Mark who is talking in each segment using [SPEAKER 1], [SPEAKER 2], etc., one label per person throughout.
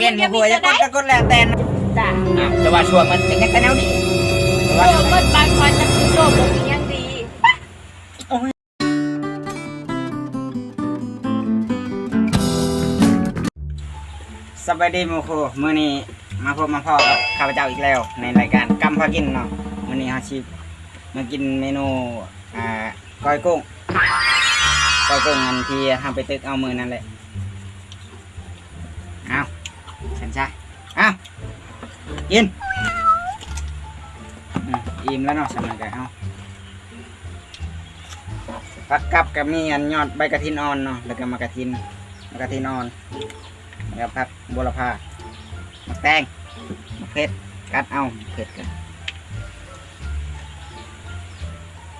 [SPEAKER 1] เปลี่ยนหัวจะกดก็กดแล้วแต่นะ
[SPEAKER 2] จ้ะ
[SPEAKER 1] อะแต่ว่าช่วงมันเป็นยังไงแนวนี้แต่ว่า
[SPEAKER 2] โอ้เบิดบางคนจะโตบ่มีหยังดี
[SPEAKER 1] สบายดีหมูครูมื้อนี้มาพบมาพ่อกับข้าพเจ้าอีกแล้ว ในรายการกำพากินเนาะมื้อนี้เฮาสิมากินเมนูอ่าก้อยกุ้งก้อยกุ้งอันที่ทำไปตึกเอามือนั่นแหละเอา ฉันใช่เอากินอืมอิ่มแล้วเนาะสำนักไก่เอาผักกับกับมีอันยอดใบกระถินอ่อนเนาะแล้วก็มากระถินมากระถินอ่อนแล้วก็ผักบัวละพามักแตงมักเผ็ดกัดเอาเผ็ดกัน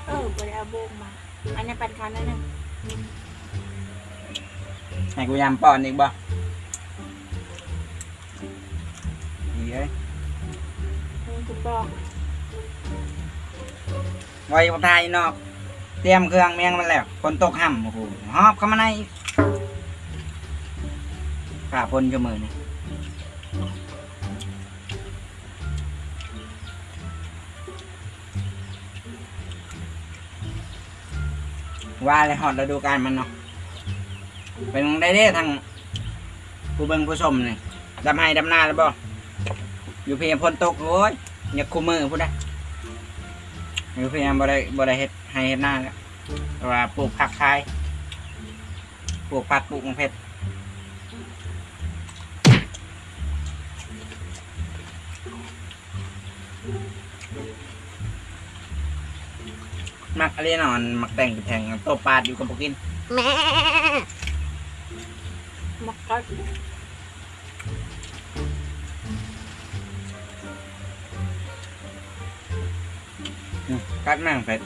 [SPEAKER 2] เออบ่ได้เอาโบกมาอันนี้ปันคันนั่นนึง
[SPEAKER 1] ให้กูยำป้อนอีกบ่ เอ้ย
[SPEAKER 2] นี่ถูกต้อง
[SPEAKER 1] ไว้บนทายนอก เตรียมเครื่องเมียงมันแล้วคนตกห่ำโอ้โหหอบเข้ามาในกฝ่าพนจมือนี่ว่าเลยหอดฤดูกาลมันเนาะเป็นได้เด้ทางผู้เบิ่งผู้ชมนี่ดำให้ดำนาแล้วบ่ อยู่เพียงพนตกโอ้ยอย่าคุมมือพูดนะอยู่เพียงบ่ได้บ่ได้เฮ็ดให้เฮ็ดนาแล้วแต่ว่าปลูกผักคายปลูกผักปลูกมังเพชรมักอะไรนอนมักแต่งแทงตัวปาดอยู่กับพวกกิน
[SPEAKER 2] มักกัด
[SPEAKER 1] กัดแม่งเป็ด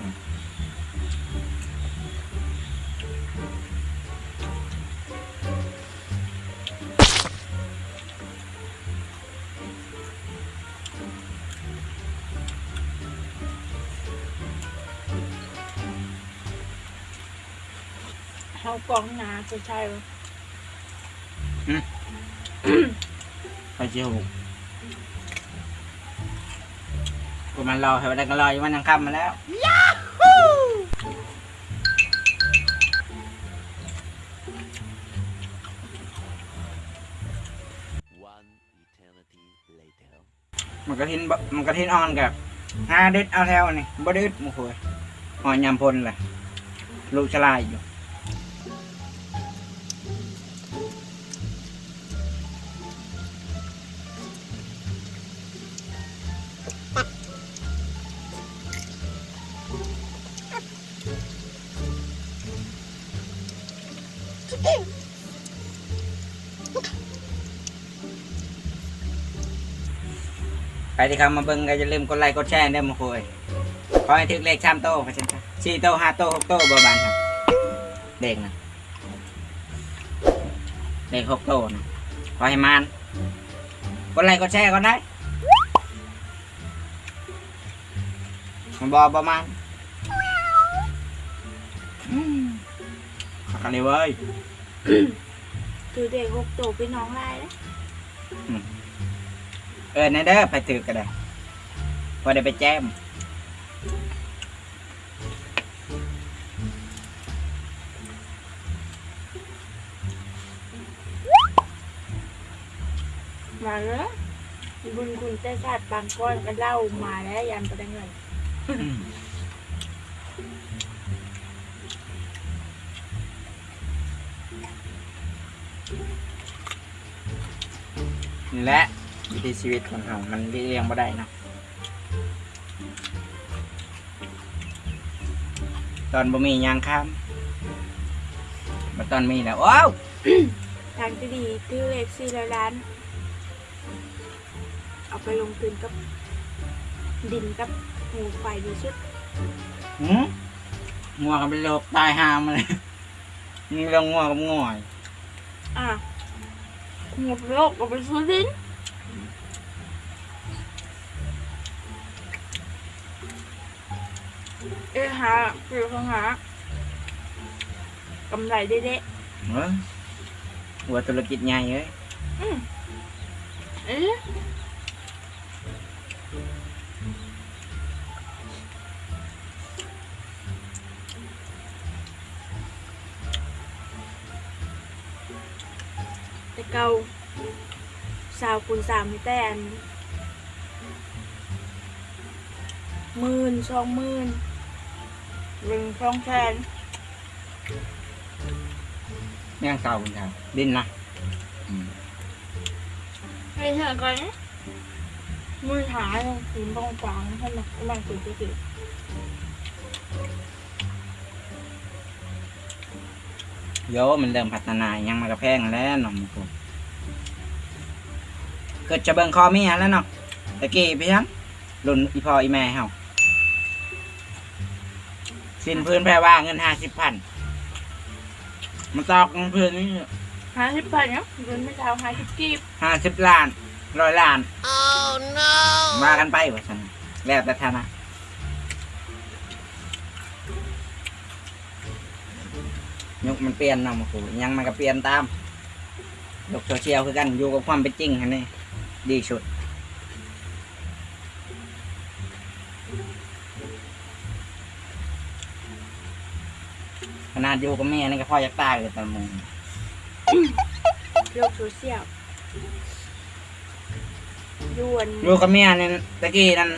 [SPEAKER 2] เฮากองหนาจะใช่บ่
[SPEAKER 1] ไปเจียว กูมันรอให้วันนั้นก็รออยู่วันยังค่ำมาแล้ว
[SPEAKER 3] One eternity later.
[SPEAKER 1] มันกระทินบมันกระทินอ่อนกับห้าเด็ดเอาแถวนี่บ่ได้อึดมึงคุยหอยยำพลเลยลูกชลายอยู่ ใครที่เข้ามาเบิ่งก็อย่าลืมกดไลค์กดแชร์เด้อมาคุยขอให้ถึงเลขสามโตไปเช่นกันสี่โตห้าโตหกโตบ่บานครับ เด็กนะเลขหกโตนะขอให้มานกดไลค์กดแชร์ก่อนได้มันบอประมาณอืมขอกันเลยเว้ย
[SPEAKER 2] คือเด็กหกโตเป็นน้องลายแล้ว
[SPEAKER 1] เออในเด้อไปถือก็ได้พอได้ไปแจ้ม
[SPEAKER 2] มาแล้วบุญคุณแต่ชาติบางก้อนก็เล่ามาแล้วยันไปได้เงิน
[SPEAKER 1] นี่แหละ วิถีชีวิตคนเรามันเรียงบ่ได้เนาะตอนบ่มีหยางข้ามมาตอนมีแล้วว้าว
[SPEAKER 2] ทางที่ดีซื้อเลขสี่ร้อยล้าน เอาไปลงทุนกับ ดินกับหูไฟดีสุด
[SPEAKER 1] หืมงัวกันเป็นโรคตายหามมาเลยมีเรื่องงัวกับง่อย
[SPEAKER 2] อะหมดโลกก็ไปซื้อดิน เอ้ยหาคือเขาหากำไรเด้
[SPEAKER 1] เอ
[SPEAKER 2] สาวคุณสามให้แต่อันหมื่นสองหมื่นหนึ่งสองแสน
[SPEAKER 1] แม่งเก่าคุณชาวดินนะอืม
[SPEAKER 2] ให้เธอก่อนนะมือหาลงถึงตรงกลางให้มันให้มันถึงที่สุด
[SPEAKER 1] โยมันเริ่มพัฒนายังมากระแพงแล้วเนาะมึงกู เกิดจะเบิ่งคอเมียแล้วเนาะตะกี้พี่ยังรุ่นอีพ่ออีแม่เฮาสิ้นพื้นแปลว่าเงินห้าสิบพันมันตอกเงินพื้นนี่
[SPEAKER 2] หาสิบพันเนาะเงินไม่เท่าหาสิบกีบ
[SPEAKER 1] ห้าสิบล้านร้อยล้าน
[SPEAKER 3] Oh no!
[SPEAKER 1] ว่ากันไปว่าฉันแล้วแต่ฐานะยุคมันเปลี่ยนเนาะมาคูยังมันก็เปลี่ยนตามยกโซเชียลคือกันอยู่กับความเป็นจริงอันนี้ ดีสุด ขนาดอยู่กับแม่นี่ก็พ่ออยากตายเลยตอนมึง
[SPEAKER 2] โลกโซเชียลยวน
[SPEAKER 1] อยู่กับแม่นี่ตะกี้นั่น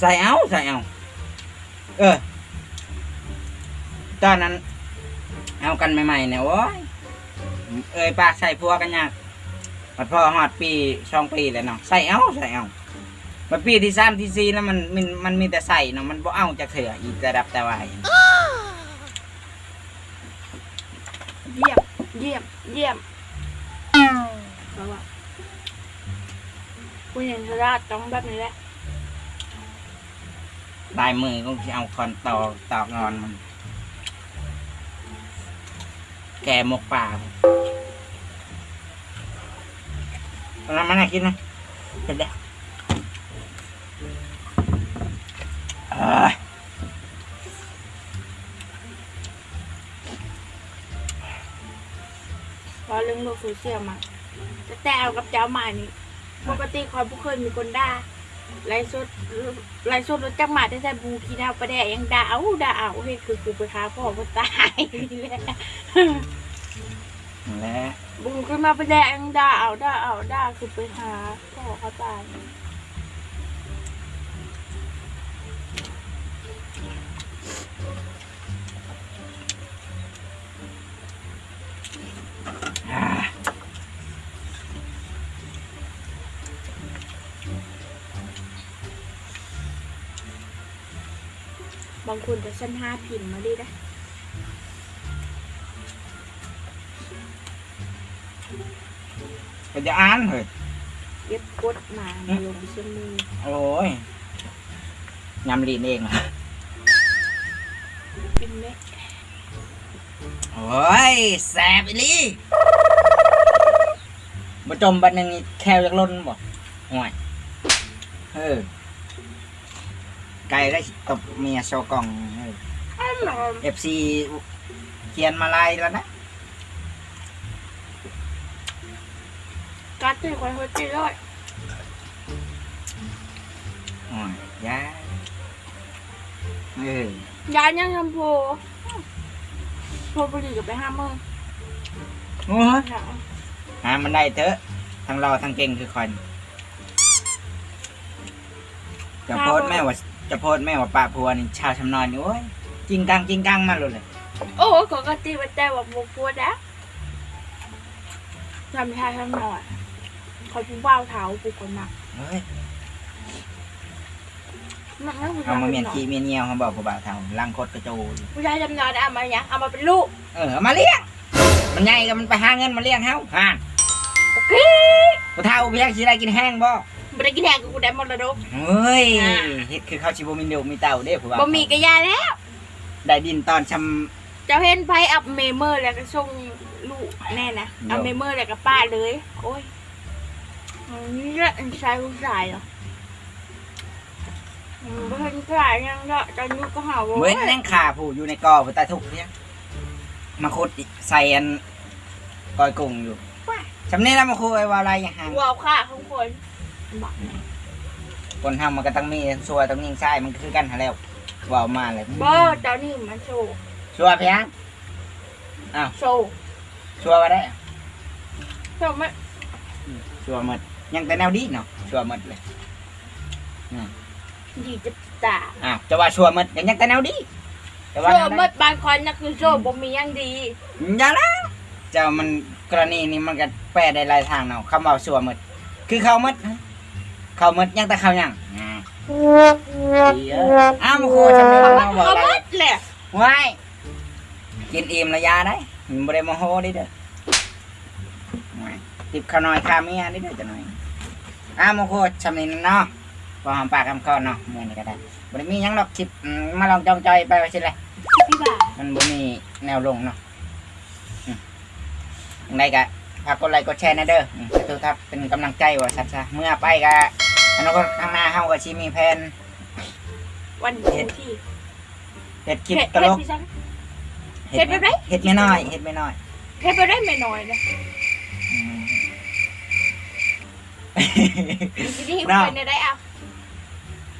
[SPEAKER 1] ใส่เอาใส่เอา เออ ตอนนั้น เอากันใหม่ๆเนี่ยโอ้ยเอ้ยปากใส่พัวกันยาก มันพอหอดปีช่องปีเลยเนาะใส่เอาใส่เอามาปีที่สามที่สี่แล้วมันมันมันมีแต่ใส่เนาะมันบ่เอาจากเถื่ออีแต่ดับแต่วาย
[SPEAKER 2] เยี่ยมเยี่ยมเยี่ยมเพราะว่าคุณยังชราชต้องแบบนี้แหละ
[SPEAKER 1] ลายมือก็จะเอาคอนตอกตอกงอนมัน แกหมกป่าตอ นนั้นมันน่ากินนะเห็นเด้อเอ้ย
[SPEAKER 2] พอเรื่องโลกโซเชียลมาแต่แต่เอากับเจ้ามานี่ปกติคอยผู้เคยมีคนด่าไลฟ์สดไลฟ์สดรถจักรมาแต่แต่บูคีดาวประแดยังด่าเอาด่าเอาเฮ้ยคือกูไปค้าพ่อก็ตายนี่แหละ
[SPEAKER 1] และ
[SPEAKER 2] บุงขึ้นมาไปแดงด่าเอาด่าเอาด่าคือไปหาพ่อเขาตาย
[SPEAKER 1] อ่า
[SPEAKER 2] บางคนจะชั้นห้าพิมพ์มาดินะ
[SPEAKER 1] ก็จะอ่านเฮ้ย
[SPEAKER 2] เย็บกดมามาลงเส้นมือ
[SPEAKER 1] โอ้ยยำลีนเองเหรอ
[SPEAKER 2] เป็นเม็ด
[SPEAKER 1] โอ้ยแสบอีหลีมาจมบันหนึ่งนี่แควจากล้นบ่ห่วยเออไก่ได้ตบเมียโชว์กล่อง
[SPEAKER 2] อ้าวหรอ
[SPEAKER 1] เอฟซีเขียนมาลายแล้วนะ
[SPEAKER 2] การตื่นคนหัวใจร้อย
[SPEAKER 1] โอ้ยยาเออยา
[SPEAKER 2] นยังทำโพโพบุหรี่กับไปห้าโมง
[SPEAKER 1] โอ้ยหามันได้เถอะทั้งรอทั้งเก่งคือคอนจะโพสแม่ว่าจะโพสแม่ว่าป้าพัวนี่ชาวชำนอนนี่โอ้ยจริงกังจริงกังมาเลย
[SPEAKER 2] โอ้โหปกติมันแต่ว่าโมพูดนะทำท่าทำน่อย คอยผู้บ่าวเท้าผู้คนหนัก
[SPEAKER 1] เฮ้ย
[SPEAKER 2] มันนั่งผู้
[SPEAKER 1] เอา
[SPEAKER 2] ชาย
[SPEAKER 1] มาเมียน
[SPEAKER 2] จำหน่อ
[SPEAKER 1] ขี้
[SPEAKER 2] ย
[SPEAKER 1] เมียนเงียวเขาบอกกูบ่าวเท่าลังคดกระโจน
[SPEAKER 2] ผู้ชายจำหน่อยเอามาอย่างเอามาเป็นลูก
[SPEAKER 1] เออเอามาเลี้ยง มันใหญ่ก็มันไปหาเงินมาเลี้ยงเฮาห่าน
[SPEAKER 2] โอเค
[SPEAKER 1] กูเท่าเพียงสิได้กินแห้งบ่
[SPEAKER 2] ไม่ได้กินแหงกับกูได้มรดก
[SPEAKER 1] เฮ้ย
[SPEAKER 2] อ่า
[SPEAKER 1] เฮ็ดคือเขาชิบ่มีเดียวมีเต่าเด้ผู้บ่าว
[SPEAKER 2] บ่มีกระยาแล้ว
[SPEAKER 1] ได้ดินตอนชำ
[SPEAKER 2] เจ้าเห็นไพ่อัพเมเมอร์แล้วก็ส่งลูกแน่นะ เอาเมเมอร์แล้วก็ป้าเลย โอ้ย อันนี่แหละอันชายผู้ชายเหรออืมเพิ่นขายยังก็ตอนนี้ก็หาว่า
[SPEAKER 1] เว้นยังขาผู้อยู่ในกอผู้ใต้ทุกเพียงมาขุดอีกใส่อันกอยกุ้งอยู่สำเนียงแล้วมาคุยว่าอะไรอย่างห่าง
[SPEAKER 2] ว้าวค่ะทุกคนบอก
[SPEAKER 1] คนทำมันก็ต้องมีสัวต้องยิงใช่มันคือกันหาแล้วว่ามาเลย
[SPEAKER 2] บ่เจ้านี่มันโชว์
[SPEAKER 1] สัวเพียง
[SPEAKER 2] โชว์
[SPEAKER 1] สัวมาได้
[SPEAKER 2] โชว์ไม่
[SPEAKER 1] สัวหมด ยังแต่แนวดีเนาะสัวหมดเลย
[SPEAKER 2] ดีจะตา
[SPEAKER 1] อ้าวจะว่าสัวหมดก็ยังแต่แนวดีแต่
[SPEAKER 2] โช
[SPEAKER 1] ว่า
[SPEAKER 2] ว์เมื่อบางคนน่ะคือโชว์บ่มีหยังดี
[SPEAKER 1] อย่าละเจ้ามันกรณีนี้มันก็แปลได้หลายทางเนาะคำว่าสัวหมดคือเขาหมดเขาหมดยังแต่เขายังอ่าอ้าวมาคุยสำเนียง
[SPEAKER 2] เขา
[SPEAKER 1] เราบอก
[SPEAKER 2] เขา
[SPEAKER 1] อะไร
[SPEAKER 2] หมดแหละ
[SPEAKER 1] ว้ายกินอิ่มระยาได้มันบริโมโหได้เด้อว้ายติบข้าวน้อยข้าเมียได้เด้อจะหน่อย อ้าวโมโหชำนินเนาะพอหอมปากคำคอเนาะเมื่อนี้ก็ได้บริมีหยังหรอกคลิปอืมมาลองจองจอยไปว่าสิเลย
[SPEAKER 2] พี่บ่า
[SPEAKER 1] มันบ่มีแนวลงเนาะอืมยังไงก็ฝากกดไลค์กดแชร์นะเด้ออืมตัวทับเป็นกำลังใจว่าสัตว์ซะเมื่อไปก็อันนั้นก็ข้างหน้าเฮาก็สิมีแผน
[SPEAKER 2] วันที่ที่
[SPEAKER 1] เฮ็ดคลิป
[SPEAKER 2] เฮ็ด
[SPEAKER 1] ตลก
[SPEAKER 2] พี่ซังเฮ็ดแบบไหน
[SPEAKER 1] เฮ็ดไม่น้อย เฮ็ดไม่น้อย
[SPEAKER 2] เฮ็ดไปได้ไม่น้อยนะ
[SPEAKER 1] อืม
[SPEAKER 2] ทีนี้
[SPEAKER 1] น่ะ
[SPEAKER 2] เป็นได้อะ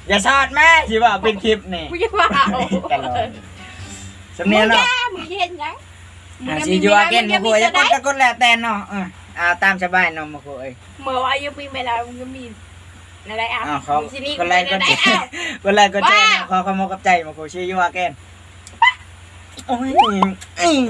[SPEAKER 1] อย่าสอดแม่สิว่าเป็นคลิปนี่
[SPEAKER 2] กูจะว่าเอา
[SPEAKER 1] ตลอดสำเนียงเนาะ
[SPEAKER 2] มึงเฮ็ดหยัง
[SPEAKER 1] อ่าสิอยู่อาเกนมาคุยจะกดจะกดแล้วแต่เนาะเออเอาตามสบายเนาะมาคุย
[SPEAKER 2] เมื่อว่ายังมีเวลามึงก็มีอะไรอะ
[SPEAKER 1] อ้าวเขา
[SPEAKER 2] ทีนี้
[SPEAKER 1] กดไลค์กด
[SPEAKER 2] ได้
[SPEAKER 1] แช
[SPEAKER 2] อะ
[SPEAKER 1] ร์กดไลค์กดแชร์
[SPEAKER 2] ว้า
[SPEAKER 1] เนาะขอความมกับใจมาคุยชื่ออยู่อาเกนโอ้ยอืม